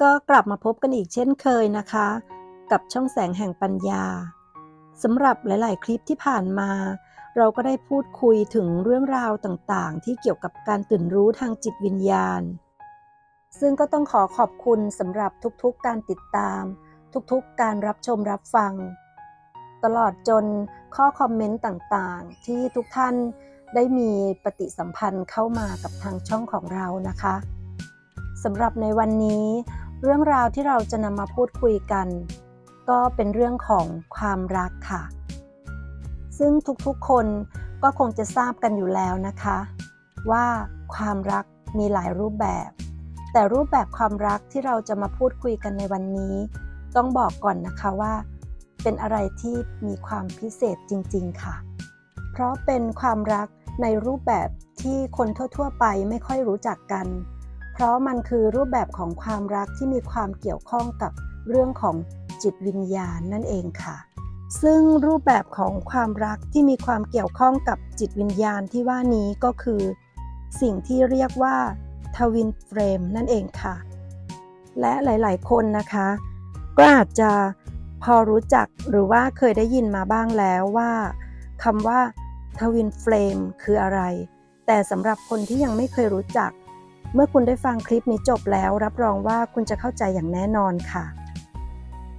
ก็กลับมาพบกันอีกเช่นเคยนะคะ กับช่องแสงแห่งปัญญาสำหรับหลาย ๆ คลิปที่ผ่านมา เราก็ได้พูดคุยถึงเรื่องราวต่างๆ ที่เกี่ยวกับการตื่นรู้ทางจิตวิญญาณ ซึ่งก็ต้องขอขอบคุณสำหรับทุก ๆ การติดตาม ทุก ๆ การรับชมรับฟัง ตลอดจนข้อคอมเมนต์ต่าง ๆ ที่ทุกท่านได้มีปฏิสัมพันธ์เข้ามากับทางช่องของเรานะคะสำหรับในวันนี้ เรื่องราวที่เราจะนำมาพูดคุยกัน ก็เป็นเรื่องของความรักค่ะ ซึ่งทุกๆคนก็คงจะทราบกันอยู่แล้วนะคะ ว่าความรักมีหลายรูปแบบ แต่รูปแบบความรักที่เราจะมาพูดคุยกันในวันนี้ ต้องบอกก่อนนะคะว่า เป็นอะไรที่มีความพิเศษจริง ๆ ค่ะ เพราะเป็นความรักในรูปแบบที่คนทั่ว ๆ ไปไม่ค่อยรู้จักกัน เพราะมันคือรูปแบบของความรักที่มีความเกี่ยวข้องกับเรื่องของจิตวิญญาณนั่นเองค่ะ ซึ่งรูปแบบของความรักที่มีความเกี่ยวข้องกับจิตวิญญาณที่ว่านี้ก็คือ สิ่งที่เรียกว่าทวินเฟรมนั่นเองค่ะ และหลาย ๆ คนนะคะ ก็อาจจะพอรู้จักหรือว่าเคยได้ยินมาบ้างแล้วว่าคำว่าทวินเฟลมคืออะไร แต่สำหรับคนที่ยังไม่เคยรู้จัก เมื่อคุณได้ฟังคลิปนี้จบแล้ว รับรองว่าคุณจะเข้าใจอย่างแน่นอนค่ะ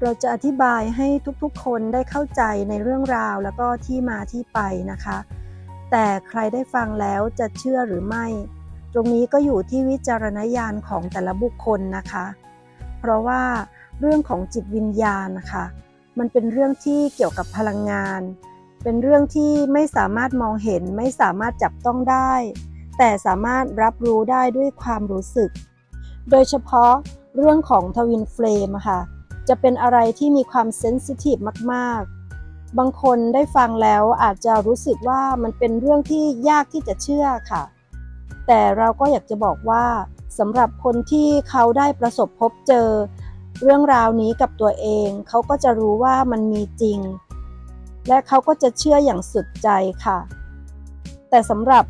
เราจะอธิบายให้ทุกๆ คนได้เข้าใจในเรื่องราวแล้วก็ที่มาที่ไปนะคะ แต่ใครได้ฟังแล้วจะเชื่อหรือไม่ ตรงนี้ก็อยู่ที่วิจารณญาณของแต่ละบุคคลนะคะ เพราะว่าเรื่องของจิตวิญญาณนะคะ มันเป็นเรื่องที่เกี่ยวกับพลังงาน เป็นเรื่องที่ไม่สามารถมองเห็นไม่สามารถจับต้องได้ แต่สามารถรับรู้ได้ด้วยความรู้สึก โดยเฉพาะเรื่องของทวินเฟลมค่ะ จะเป็นอะไรที่มีความเซนซิทีฟมากๆ บางคนได้ฟังแล้วอาจจะรู้สึกว่ามันเป็นเรื่องที่ยากที่จะเชื่อค่ะ แต่เราก็อยากจะบอกว่าสำหรับคนที่เขาได้ประสบพบเจอ เรื่องราวนี้กับตัวเอง เขาก็จะรู้ว่ามันมีจริง และเขาก็จะเชื่ออย่างสุดใจค่ะ แต่สำหรับ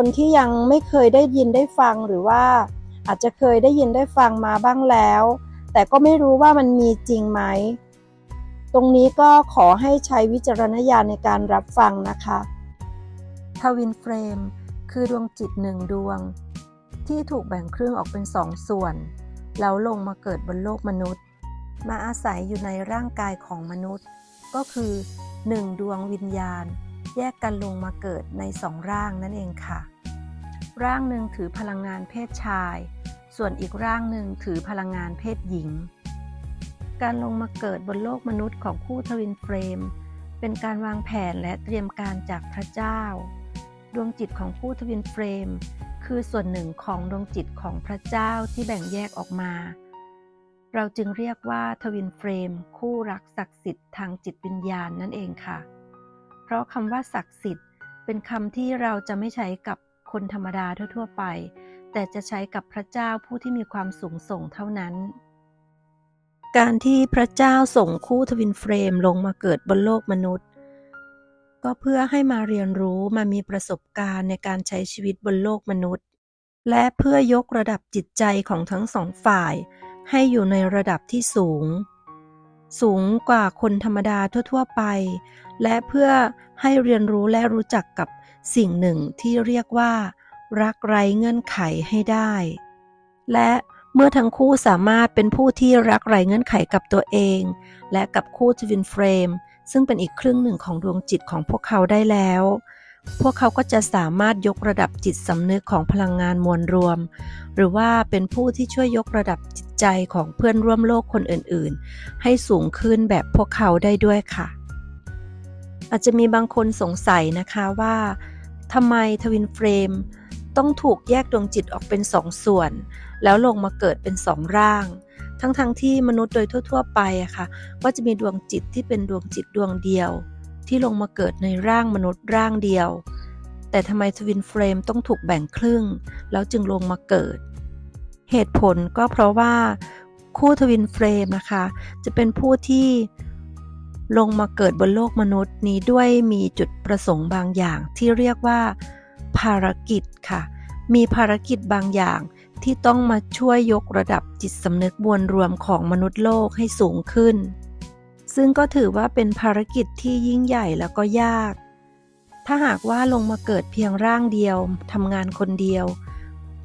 คนที่ยังไม่เคยได้ยินได้ฟังหรือว่าอาจจะเคยได้ยินได้ฟังมาบ้างแล้ว แต่ก็ไม่รู้ว่ามันมีจริงไหม ตรงนี้ก็ขอให้ใช้วิจารณญาณในการรับฟังนะคะทวินเฟรม คือดวงจิตหนึ่งดวง ที่ถูกแบ่งครึ่งออกเป็นสองส่วน แล้วลงมาเกิดบนโลกมนุษย์ มาอาศัยอยู่ในร่างกายของมนุษย์ ก็คือหนึ่งดวงวิญญาณ แยกกันลงมาเกิดในสองร่างนั่นเองค่ะ ร่างหนึ่งถือพลังงานเพศชาย ส่วนอีกร่างหนึ่งถือพลังงานเพศหญิง การลงมาเกิดบนโลกมนุษย์ของคู่ทวินเฟรม เป็นการวางแผนและเตรียมการจากพระเจ้า ดวงจิตของคู่ทวินเฟรม คือส่วนหนึ่งของดวงจิตของพระเจ้าที่แบ่งแยกออกมาเราจึงเรียกว่าทวินเฟรม คู่รักศักดิ์สิทธิ์ทางจิตวิญญาณนั่นเองค่ะ เพราะคำว่าศักดิ์สิทธิ์ เป็นคำที่เราจะไม่ใช้กับคนธรรมดาทั่ว ๆ ไป แต่จะใช้กับพระเจ้าผู้ที่มีความสูงส่งเท่านั้น การที่พระเจ้าส่งคู่ทวินเฟรมลงมาเกิดบนโลกมนุษย์ ก็เพื่อให้มาเรียนรู้มามีประสบการณ์ในการใช้ชีวิตบนโลกมนุษย์ และเพื่อยกระดับจิตใจของทั้งสองฝ่าย ให้อยู่ในระดับที่สูง สูงกว่าคนธรรมดาทั่ว ๆ ไป และเพื่อให้เรียนรู้และรู้จักกับสิ่งหนึ่งที่เรียกว่า รักไร้เงื่อนไขให้ได้ และเมื่อทั้งคู่สามารถเป็นผู้ที่รักไร้เงื่อนไขกับตัวเอง และกับคู่ทวินเฟรมซึ่งเป็นอีกครึ่งหนึ่งของดวงจิตของพวกเขาได้แล้ว พวกเขาก็จะสามารถยกระดับจิตสำนึกของพลังงานมวลรวม หรือว่าเป็นผู้ที่ช่วยยกระดับจิตใจของเพื่อนร่วมโลกคนอื่นๆ ให้สูงขึ้นแบบพวกเขาได้ด้วยค่ะ อาจจะมีบางคนสงสัยนะคะว่าทำไมทวินเฟรมต้องถูกแยกดวงจิตออกเป็นสองส่วน แล้วลงมาเกิดเป็นสองร่าง ทั้งๆทที่มนุษย์โดยทั่ว ๆ ไปอะค่ะ ก็จะมีดวงจิตที่เป็นดวงจิตดวงเดียว ที่ลงมาเกิดในร่างมนุษย์ร่างเดียว แต่ทำไมทวินเฟรมต้องถูกแบ่งครึ่ง แล้วจึงลงมาเกิด เหตุผลก็เพราะว่าคู่ทวินเฟรมนะคะ จะเป็นผู้ที่ลงมาเกิดบนโลกมนุษย์นี้ด้วยมีจุดประสงค์บางอย่างที่เรียกว่า ภารกิจค่ะ มีภารกิจบางอย่างที่ต้องมาช่วยยกระดับจิตสำนึกมวลรวมของมนุษย์โลกให้สูงขึ้น ซึ่งก็ถือว่าเป็นภารกิจที่ยิ่งใหญ่แล้วก็ยาก ถ้าหากว่าลงมาเกิดเพียงร่างเดียวทำงานคนเดียว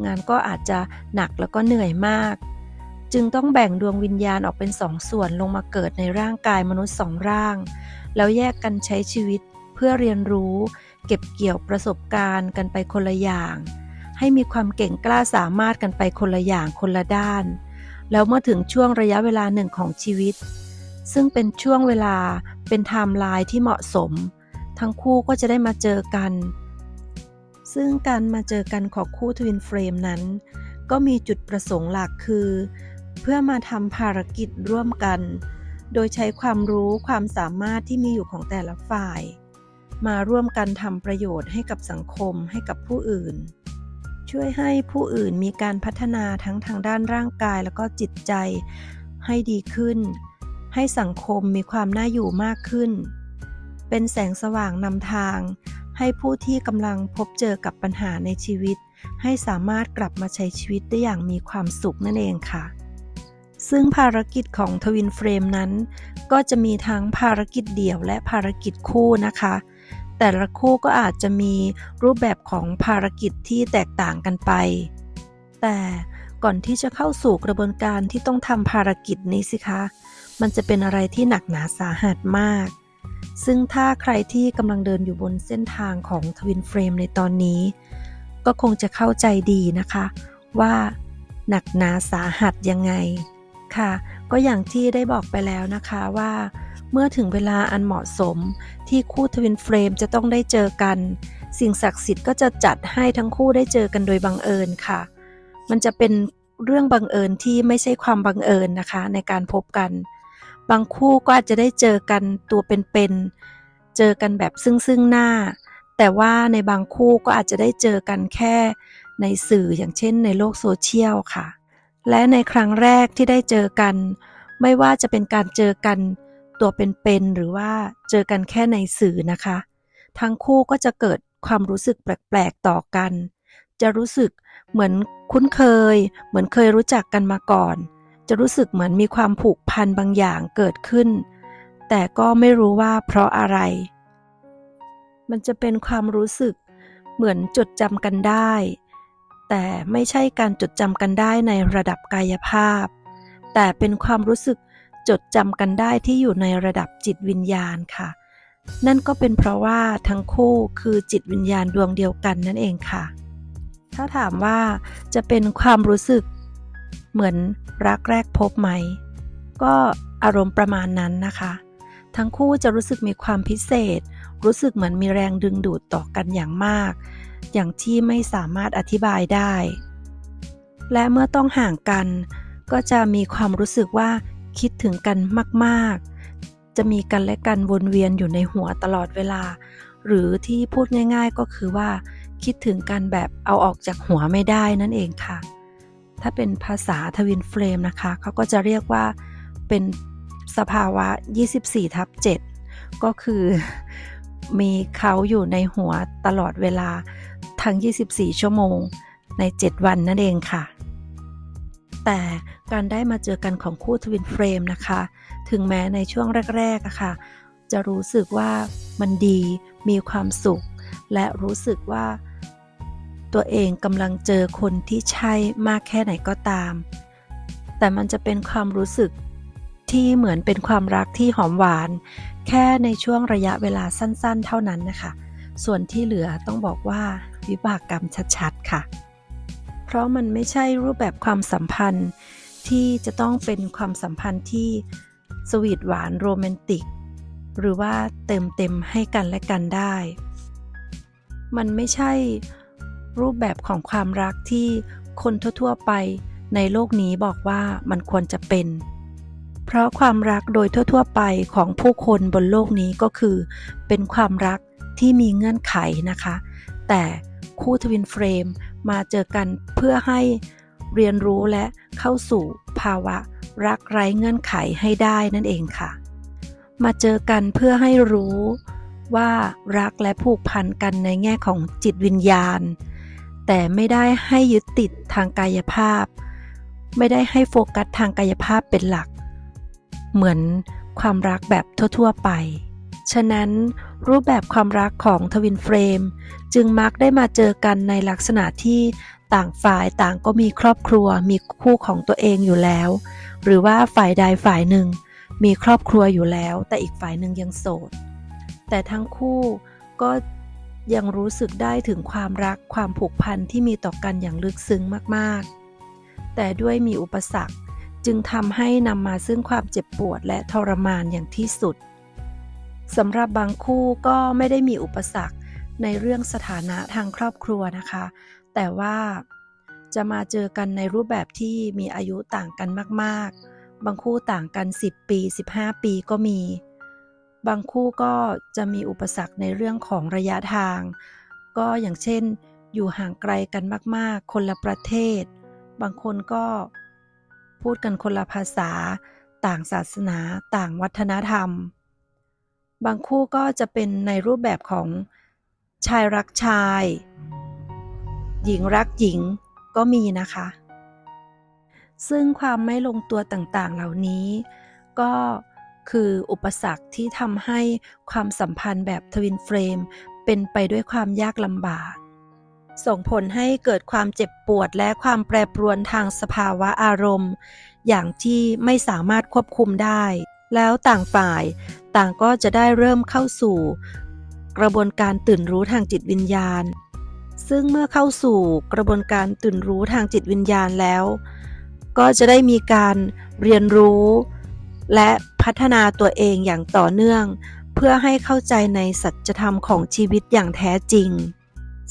งานก็อาจจะหนักแล้วก็เหนื่อยมาก จึงต้องแบ่งดวงวิญญาณออกเป็นสองส่วนลงมาเกิดในร่างกายมนุษย์สองร่าง แล้วแยกกันใช้ชีวิตเพื่อเรียนรู้ เก็บเกี่ยวประสบการณ์กันไปคนละอย่าง ให้มีความเก่งกล้าสามารถกันไปคนละอย่างคนละด้าน แล้วเมื่อถึงช่วงระยะเวลาหนึ่งของชีวิต ซึ่งเป็นช่วงเวลาเป็นไทม์ไลน์ที่เหมาะสม ทั้งคู่ก็จะได้มาเจอกัน ซึ่งการมาเจอกันของคู่ทวินเฟรมนั้น ก็มีจุดประสงค์หลักคือ เพื่อมาทำภารกิจร่วมกัน โดยใช้ความรู้ความสามารถที่มีอยู่ของแต่ละฝ่าย มาร่วมกันทำประโยชน์ให้กับสังคมให้กับผู้อื่น ช่วยให้ผู้อื่นมีการพัฒนาทั้งทางด้านร่างกายแล้วก็จิตใจให้ดีขึ้น ให้สังคมมีความน่าอยู่มากขึ้น เป็นแสงสว่างนำทาง ให้ผู้ที่กำลังพบเจอกับปัญหาในชีวิต ให้สามารถกลับมาใช้ชีวิตได้อย่างมีความสุขนั่นเองค่ะ ซึ่งภารกิจของทวินเฟรมนั้น ก็จะมีทั้งภารกิจเดี่ยวและภารกิจคู่นะคะ แต่ละคู่ก็อาจจะมีรูปแบบของภารกิจที่แตกต่างกันไป แต่ ก่อนที่จะเข้าสู่กระบวนการที่ต้องทำภารกิจนี้สิคะ มันจะเป็นอะไรที่หนักหนาสาหัสมาก ซึ่งถ้าใครที่กำลังเดินอยู่บนเส้นทางของทวินเฟรมในตอนนี้ ก็คงจะเข้าใจดีนะคะ ว่าหนักหนาสาหัสยังไงค่ะ ก็อย่างที่ได้บอกไปแล้วนะคะว่าเมื่อถึงเวลาอันเหมาะสมที่คู่ทวินเฟรมจะต้องได้เจอกัน สิ่งศักดิ์สิทธิ์ก็จะจัดให้ทั้งคู่ได้เจอกันโดยบังเอิญค่ะ มันจะเป็นเรื่องบังเอิญที่ไม่ใช่ความบังเอิญนะคะในการพบกัน บางคู่ก็อาจจะได้เจอกันตัวเป็นๆ เจอกันแบบซึ่งซึ่งหน้า แต่ว่าในบางคู่ก็อาจจะได้เจอกันแค่ในสื่ออย่างเช่นในโลกโซเชียลค่ะ และในครั้งแรกที่ได้เจอกัน ไม่ว่าจะเป็นการเจอกันตัวเป็นๆหรือว่าเจอกันแค่ในสื่อนะคะ ทั้งคู่ก็จะเกิดความรู้สึกแปลกๆต่อกัน จะรู้สึกเหมือนคุ้นเคย เหมือนเคยรู้จักกันมาก่อน จะรู้สึกเหมือนมีความผูกพันบางอย่างเกิดขึ้น แต่ก็ไม่รู้ว่าเพราะอะไร มันจะเป็นความรู้สึกเหมือนจดจำกันได้ แต่ไม่ใช่การจดจำกันได้ในระดับกายภาพ แต่เป็นความรู้สึกจดจำกันได้ที่อยู่ในระดับจิตวิญญาณค่ะ นั่นก็เป็นเพราะว่าทั้งคู่คือจิตวิญญาณดวงเดียวกันนั่นเองค่ะ ถ้าถามว่าจะเป็นความรู้สึกเหมือนรักแรกพบไหม ก็อารมณ์ประมาณนั้นนะคะ ทั้งคู่จะรู้สึกมีความพิเศษ รู้สึกเหมือนมีแรงดึงดูดต่อกันอย่างมาก อย่างที่ไม่สามารถอธิบายได้ และเมื่อต้องห่างกัน ก็จะมีความรู้สึกว่าคิดถึงกันมากๆ จะมีกันและกันวนเวียนอยู่ในหัวตลอดเวลา หรือที่พูดง่าย ๆ ก็คือว่า คิดถึงกันแบบเอาออกจากหัวไม่ได้นั่นเองค่ะ ถ้าเป็นภาษาทวินเฟรมนะคะเขาก็จะเรียกว่าเป็นสภาวะ 24ทับ7ก็คือมีเขาอยู่ในหัวตลอดเวลาทั้ง 24 ชั่วโมงใน 7 วันนั่นเองค่ะ แต่การได้มาเจอกันของคู่ทวินเฟรมนะคะ ถึงแม้ในช่วงแรกๆอะค่ะ จะรู้สึกว่ามันดี มีความสุข และรู้สึกว่า ตัวเองกำลังเจอคนที่ใช่มากแค่ไหนก็ตาม แต่มันจะเป็นความรู้สึกที่เหมือนเป็นความรักที่หอมหวาน แค่ในช่วงระยะเวลาสั้นๆ เท่านั้นนะคะ ส่วนที่เหลือต้องบอกว่าวิบากกรรมชัดๆค่ะ เพราะมันไม่ใช่รูปแบบความสัมพันธ์ที่จะต้องเป็นความสัมพันธ์ที่สวีทหวานโรแมนติก หรือว่าเติมเต็มให้กันและกันได้ มันไม่ใช่ รูปแบบของความรักที่คนทั่ว ๆ ไปในโลกนี้บอกว่ามันควรจะเป็น เพราะความรักโดยทั่ว ๆ ไปของผู้คนบนโลกนี้ก็คือ เป็นความรักที่มีเงื่อนไขนะคะ แต่คู่ทวินเฟรมมาเจอกันเพื่อให้เรียนรู้และเข้าสู่ภาวะรักไร้เงื่อนไขให้ได้นั่นเองค่ะ มาเจอกันเพื่อให้รู้ว่ารักและผูกพันกันในแง่ของจิตวิญญาณ แต่ไม่ได้ให้ยึดติดทางกายภาพ ไม่ได้ให้โฟกัสทางกายภาพเป็นหลัก เหมือนความรักแบบทั่ว ๆ ไป ฉะนั้นรูปแบบความรักของทวินเฟรม จึงมักได้มาเจอกันในลักษณะที่ต่างฝ่ายต่างก็มีครอบครัว มีคู่ของตัวเองอยู่แล้ว หรือว่าฝ่ายใดฝ่ายหนึ่ง มีครอบครัวอยู่แล้ว แต่อีกฝ่ายหนึ่งยังโสด แต่ทั้งคู่ก็ ยังรู้สึกได้ถึงความรักความผูกพันที่มีต่อกันอย่างลึกซึ้งมากๆ แต่ด้วยมีอุปสรรคจึงทำให้นำมาซึ่งความเจ็บปวดและทรมานอย่างที่สุดสำหรับบางคู่ก็ไม่ได้มีอุปสรรคในเรื่องสถานะทางครอบครัวนะคะ แต่ว่าจะมาเจอกันในรูปแบบที่มีอายุต่างกันมาก ๆ บางคู่ต่างกัน 10 ปี 15 ปีก็มี บางคู่ก็จะมีอุปสรรคในเรื่องของระยะทาง ก็อย่างเช่น อยู่ห่างไกลกันมาก ๆ คนละประเทศ บางคนก็พูดกันคนละภาษา ต่างศาสนา ต่างวัฒนธรรม บางคู่ก็จะเป็นในรูปแบบของชายรักชาย หญิงรักหญิงก็มีนะคะ ซึ่งความไม่ลงตัวต่างๆ เหล่านี้ ก็ คืออุปสรรคที่ทำให้ความสัมพันธ์แบบทวินเฟรม เป็นไปด้วยความยากลำบาก ส่งผลให้เกิดความเจ็บปวดและความแปรปรวนทางสภาวะอารมณ์ อย่างที่ไม่สามารถควบคุมได้ แล้วต่างฝ่ายต่างก็จะได้เริ่มเข้าสู่ กระบวนการตื่นรู้ทางจิตวิญญาณ ซึ่งเมื่อเข้าสู่กระบวนการตื่นรู้ทางจิตวิญญาณแล้ว ก็จะได้มีการเรียนรู้ และพัฒนาตัวเองอย่างต่อเนื่อง เพื่อให้เข้าใจในสัจธรรมของชีวิตอย่างแท้จริง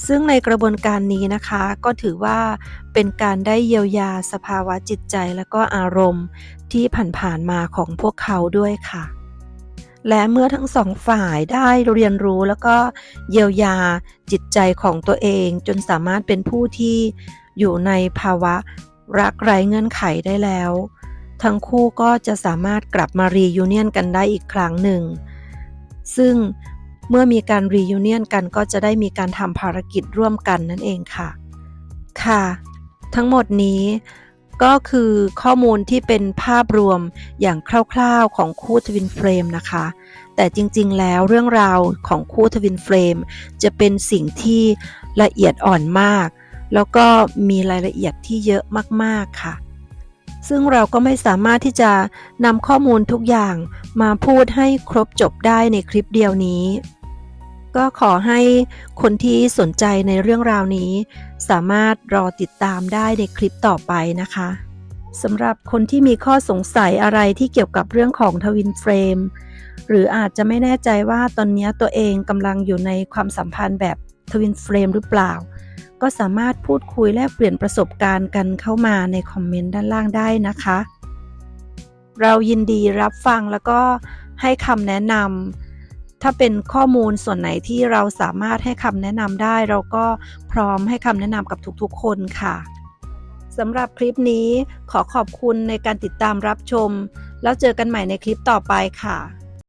ซึ่งในกระบวนการนี้นะคะ ก็ถือว่าเป็นการได้เยียวยาสภาวะจิตใจและก็อารมณ์ที่ผ่านๆมาของพวกเขาด้วยค่ะ และเมื่อทั้งสองฝ่ายได้เรียนรู้แล้วก็เยียวยาจิตใจของตัวเอง จนสามารถเป็นผู้ที่อยู่ในภาวะรักไร้เงื่อนไขได้แล้ว ทั้งคู่ก็จะสามารถกลับมารียูเนียนกันได้อีกครั้งหนึ่ง ซึ่งเมื่อมีการรียูเนียนกันก็จะได้มีการทำภารกิจร่วมกันนั่นเองค่ะ ค่ะ ทั้งหมดนี้ก็คือข้อมูลที่เป็นภาพรวมอย่างคร่าวๆของคู่ทวินเฟรมนะคะ แต่จริงๆแล้วเรื่องราวของคู่ทวินเฟรมจะเป็นสิ่งที่ละเอียดอ่อนมาก แล้วก็มีรายละเอียดที่เยอะมากๆค่ะ ซึ่งเราก็ไม่สามารถที่จะนำข้อมูลทุกอย่างมาพูดให้ครบจบได้ในคลิปเดียวนี้ ก็ขอให้คนที่สนใจในเรื่องราวนี้ สามารถรอติดตามได้ในคลิปต่อไปนะคะสำหรับคนที่มีข้อสงสัยอะไรที่เกี่ยวกับเรื่องของทวินเฟรมหรืออาจจะไม่แน่ใจว่าตอนนี้ตัวเองกำลังอยู่ในความสัมพันธ์แบบ ทวินเฟรมหรือเปล่า ก็สามารถพูดคุยแลกเปลี่ยนประสบการณ์กันเข้ามาในคอมเมนต์ด้านล่างได้นะคะ เรายินดีรับฟังแล้วก็ให้คำแนะนำถ้าเป็นข้อมูลส่วนไหนที่เราสามารถให้คำแนะนำได้ เราก็พร้อมให้คำแนะนำกับทุกๆ คนค่ะสำหรับคลิปนี้ขอขอบคุณในการติดตามรับชม แล้วเจอกันใหม่ในคลิปต่อไปค่ะ